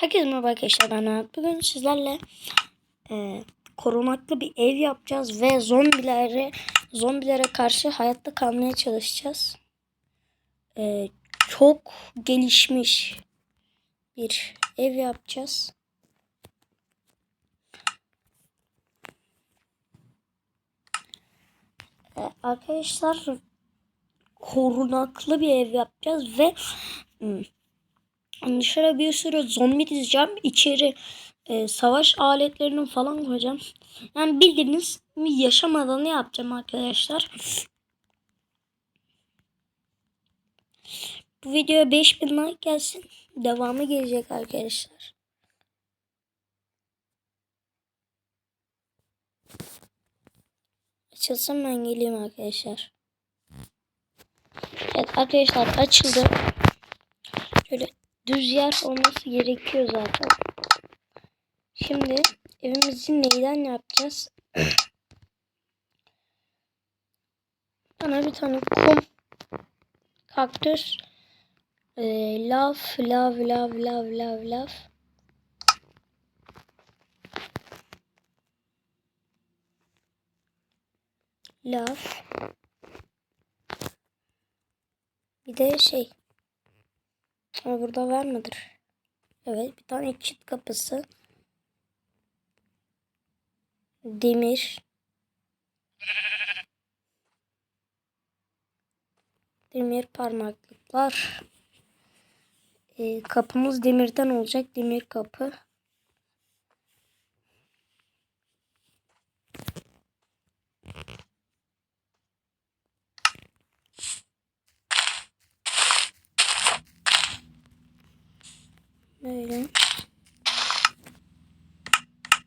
Herkese merhaba arkadaşlar ben Arat. Bugün sizlerle e, korunaklı bir ev yapacağız ve zombilere zombilere karşı hayatta kalmaya çalışacağız. E, çok gelişmiş bir ev yapacağız. E, arkadaşlar korunaklı bir ev yapacağız ve hmm, Dışarı bir sürü zombi dizeceğim. İçeri e, savaş aletlerini falan koyacağım. Yani bildiğiniz yaşam alanı yapacağım arkadaşlar. Bu videoya 5000 like gelsin. Devamı gelecek arkadaşlar. Açılsın ben geleyim arkadaşlar. Evet arkadaşlar açıldı. Şöyle düz yer olması gerekiyor zaten. Şimdi evimizi neyden yapacağız? Bana bir tane kum, kaktüs, e, lav, lav, lav, lav, lav, lav. Lav. Bir de şey. Ama burada var mıdır? Evet bir tane çit kapısı. Demir. Demir parmaklıklar. Ee, kapımız demirden olacak. Demir kapı. Böyle.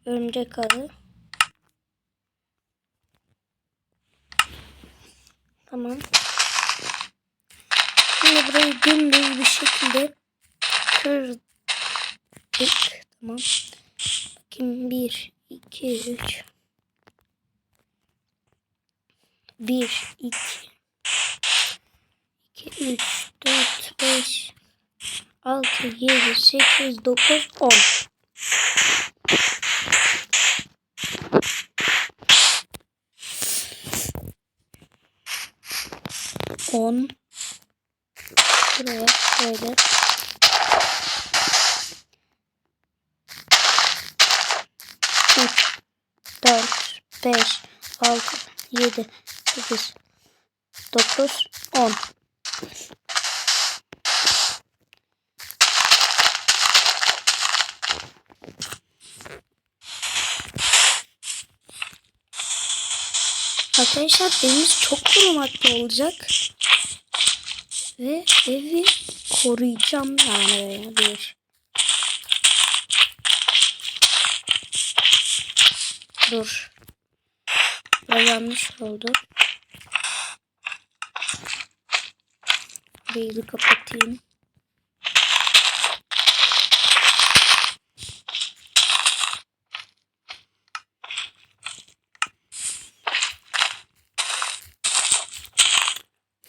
Örümcek ağı. Tamam. Şimdi burayı dümdüz bir şekilde kırdık. Tamam. Bakayım. Bir, iki, üç. Bir, iki. iki, üç, dört, beş, 6, 7, 8, 9, 10. On. Buraya böyle. Üç, dört, beş, altı, yedi, sekiz, dokuz, on. Arkadaşlar evimiz çok korunaklı olacak. Ve evi koruyacağım yani bir. Dur. Ya yanlış oldu. Burayı kapatayım.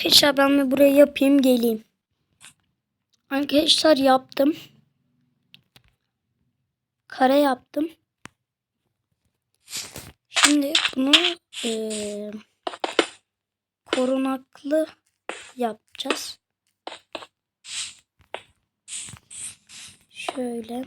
Arkadaşlar ben bir buraya yapayım geleyim. Arkadaşlar yaptım. Kare yaptım. Şimdi bunu e, korunaklı yapacağız. Şöyle.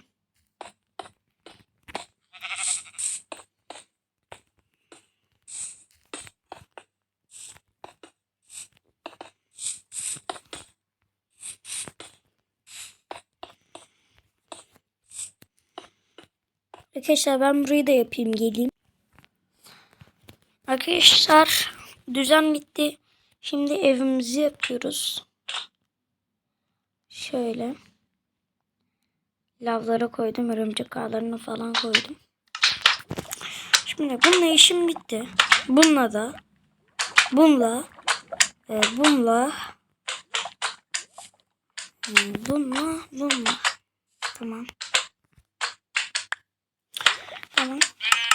Arkadaşlar ben burayı da yapayım geleyim. Arkadaşlar düzen bitti. Şimdi evimizi yapıyoruz. Şöyle. Lavlara koydum. Örümcek ağlarını falan koydum. Şimdi bununla işim bitti. Bununla da. Bununla. E, bununla. e, bununla. Bununla. Tamam. Tamam.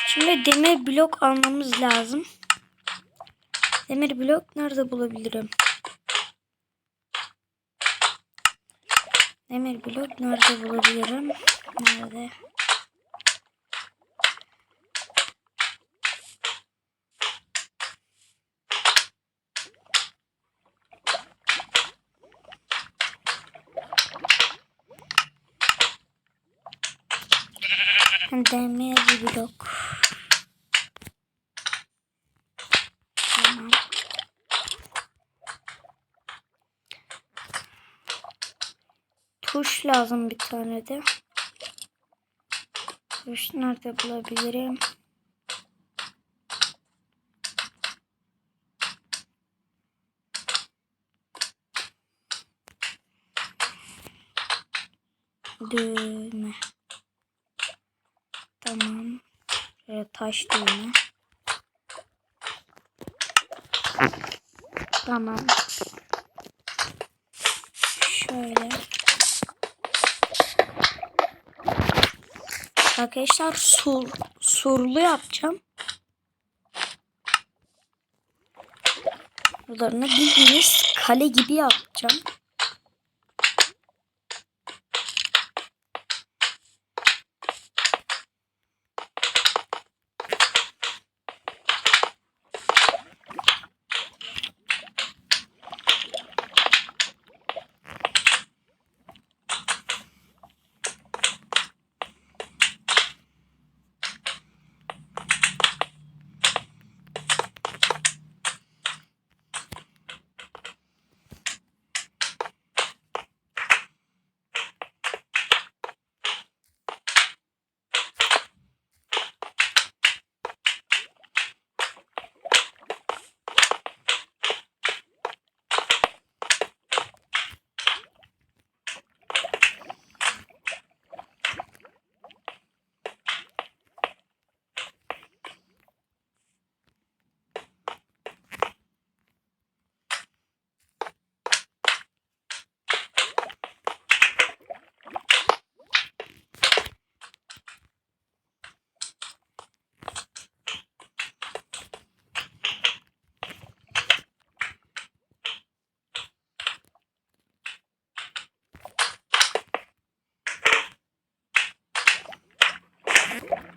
Şimdi demir blok almamız lazım. Demir blok nerede bulabilirim? Demir blok nerede bulabilirim? Nerede? Demir blok. Tamam. Tuş lazım bir tane de. Tuş nerede bulabilirim? Düğme. Tamam. Şöyle taş düğme. Tamam. Şöyle. Arkadaşlar sur, surlu yapacağım. Buralarını bildiğiniz kale gibi yapacağım. Thank you.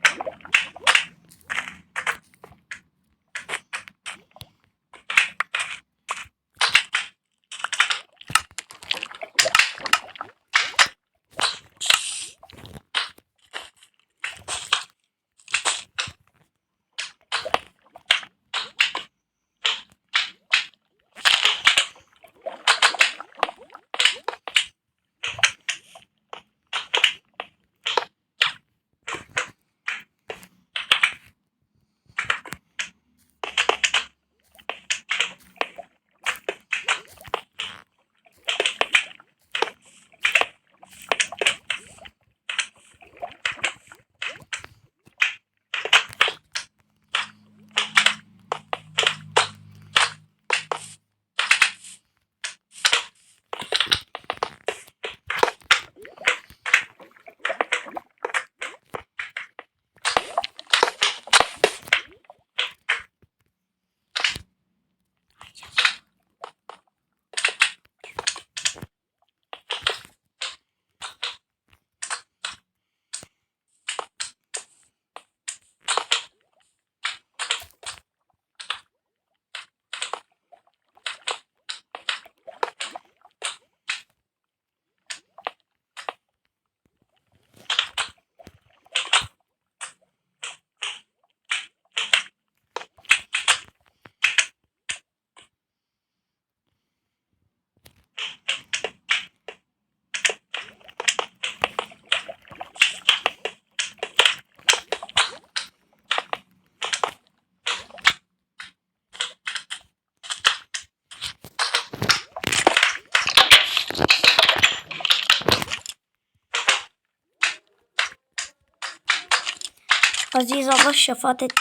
Aziz Allah şefaat et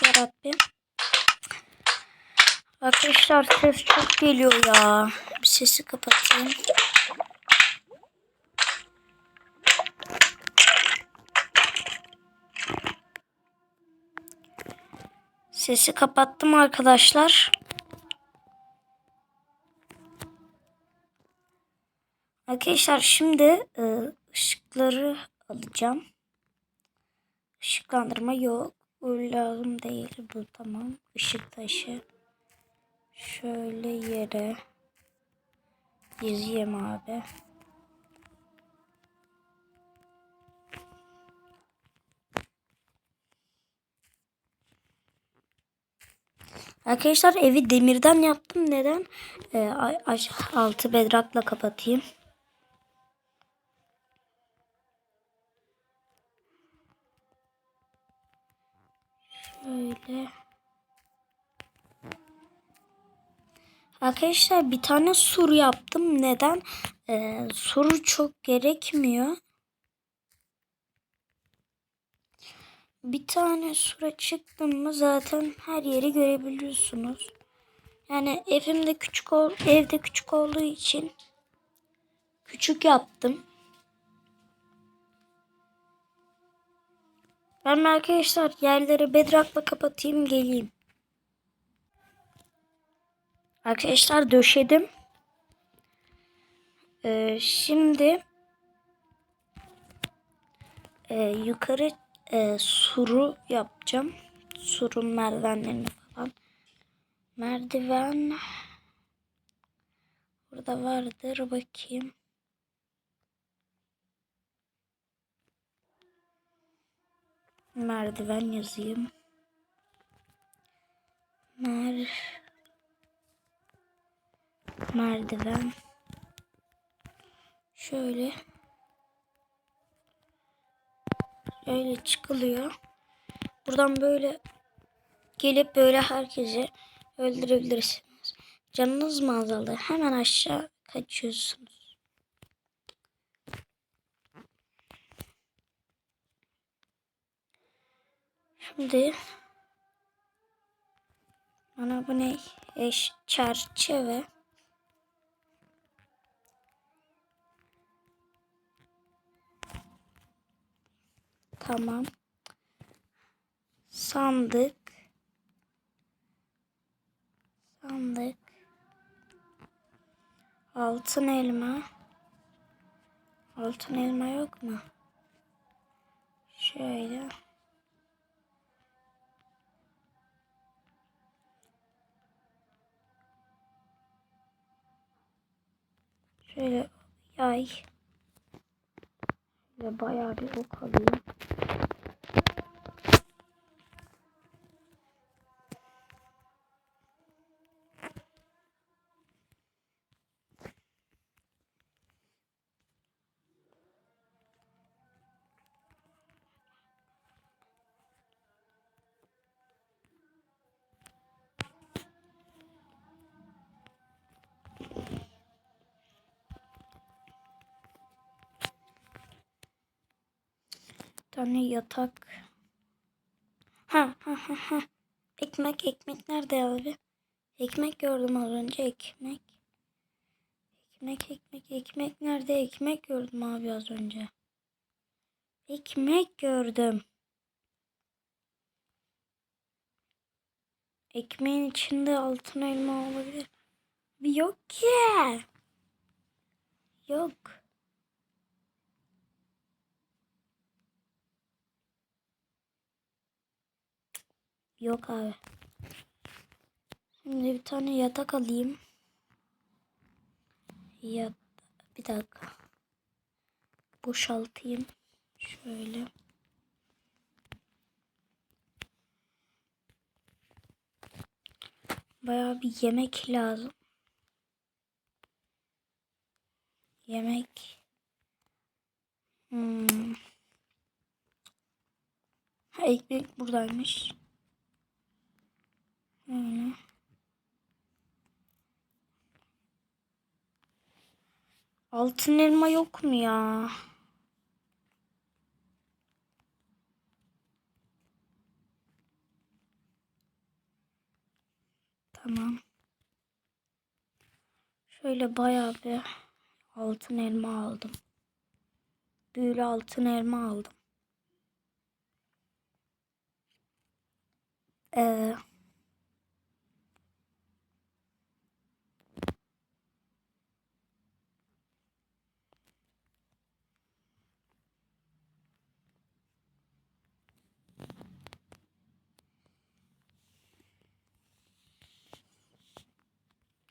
ya. Arkadaşlar ses çok geliyor ya. Bir sesi kapatayım. Sesi kapattım arkadaşlar. Arkadaşlar şimdi e, ışıkları alacağım. Işıklandırma yok. Bu lazım değil. Bu tamam. Işık taşı. Şöyle yere dizeyim abi. Arkadaşlar evi demirden yaptım. Neden? Ee, altı bedrakla kapatayım. Şöyle. Arkadaşlar bir tane sur yaptım. Neden? Ee, sur çok gerekmiyor. Bir tane sura çıktım mı zaten her yeri görebiliyorsunuz. Yani evimde küçük ol, evde küçük olduğu için küçük yaptım. Ben arkadaşlar yerleri bedrakla kapatayım geleyim. Arkadaşlar döşedim. Ee, şimdi e, yukarı e, suru yapacağım. Surun merdivenlerini falan. Merdiven burada vardır bakayım. Merdiven yazayım. Mer merdiven şöyle Öyle çıkılıyor. Buradan böyle gelip böyle herkesi öldürebilirsiniz. Canınız mı azaldı? Hemen aşağı kaçıyorsunuz. Şimdi bana bu ne? Eş çerçeve. Tamam. Sandık. Sandık. Altın elma. Altın elma yok mu? Şöyle. 这个要一下这个保养比较 tane yatak. Ha ha ha ha. Ekmek ekmek nerede abi? Ekmek gördüm az önce ekmek. Ekmek ekmek ekmek nerede? Ekmek gördüm abi az önce. Ekmek gördüm. Ekmeğin içinde altın elma olabilir. Yok ki. Yok. Yok abi. Şimdi bir tane yatak alayım. Yat bir dakika. Boşaltayım. Şöyle. Bayağı bir yemek lazım. Yemek. Hmm. Ha, ekmek buradaymış. Böyle. Altın elma yok mu ya? Tamam. Şöyle bayağı bir altın elma aldım. Büyülü altın elma aldım. Ee,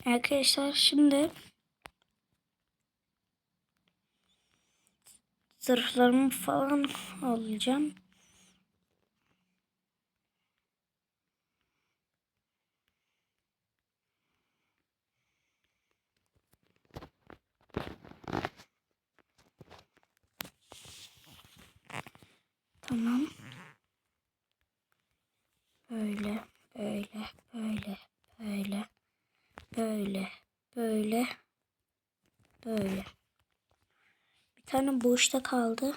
Arkadaşlar şimdi zırhlarımı falan alacağım. Tamam. Böyle, böyle, böyle, böyle, böyle, böyle. Bir tane boşta kaldı.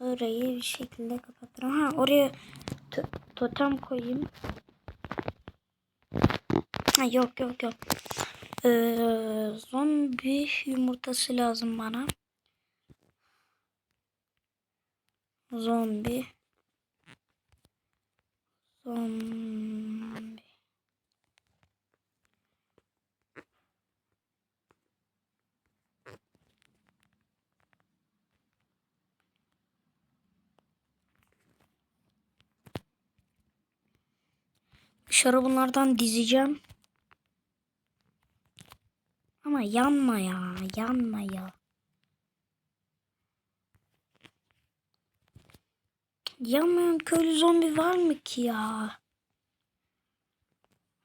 Orayı bir şekilde kapatırım. Ha oraya to- totem koyayım. Ha yok yok yok. Ee, zombi yumurtası lazım bana. Zombi. Zombi. Dışarı bunlardan dizeceğim. Ama yanma ya, yanma ya. Yanmayan köylü zombi var mı ki ya?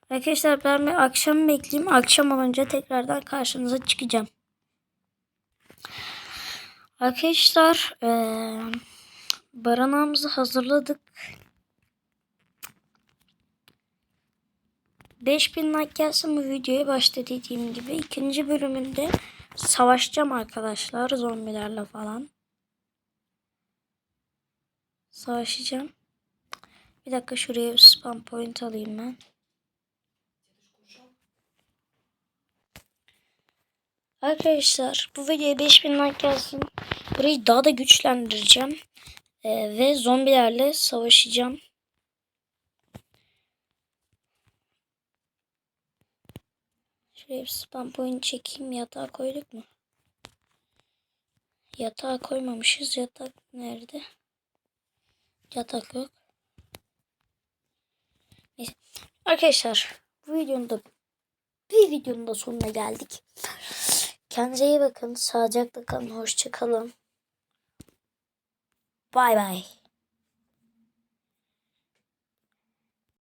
Arkadaşlar ben bir akşam bekleyeyim. Akşam olunca tekrardan karşınıza çıkacağım. Arkadaşlar eee barınağımızı hazırladık. 5000 like gelsin bu videoya başta dediğim gibi. ikinci bölümünde savaşacağım arkadaşlar zombilerle falan. Savaşacağım. Bir dakika şuraya spam point alayım ben. Arkadaşlar bu videoya 5000 like gelsin. Burayı daha da güçlendireceğim. Ee, ve zombilerle savaşacağım. Şuraya bir spam point çekeyim. Yatağa koyduk mu? Yatağa koymamışız. Yatak nerede? Yatak yok. Neyse. Arkadaşlar bu videonun da bir videonun da sonuna geldik. Kendinize iyi bakın. Sağlıcakla kalın. Hoşça. Bay bay.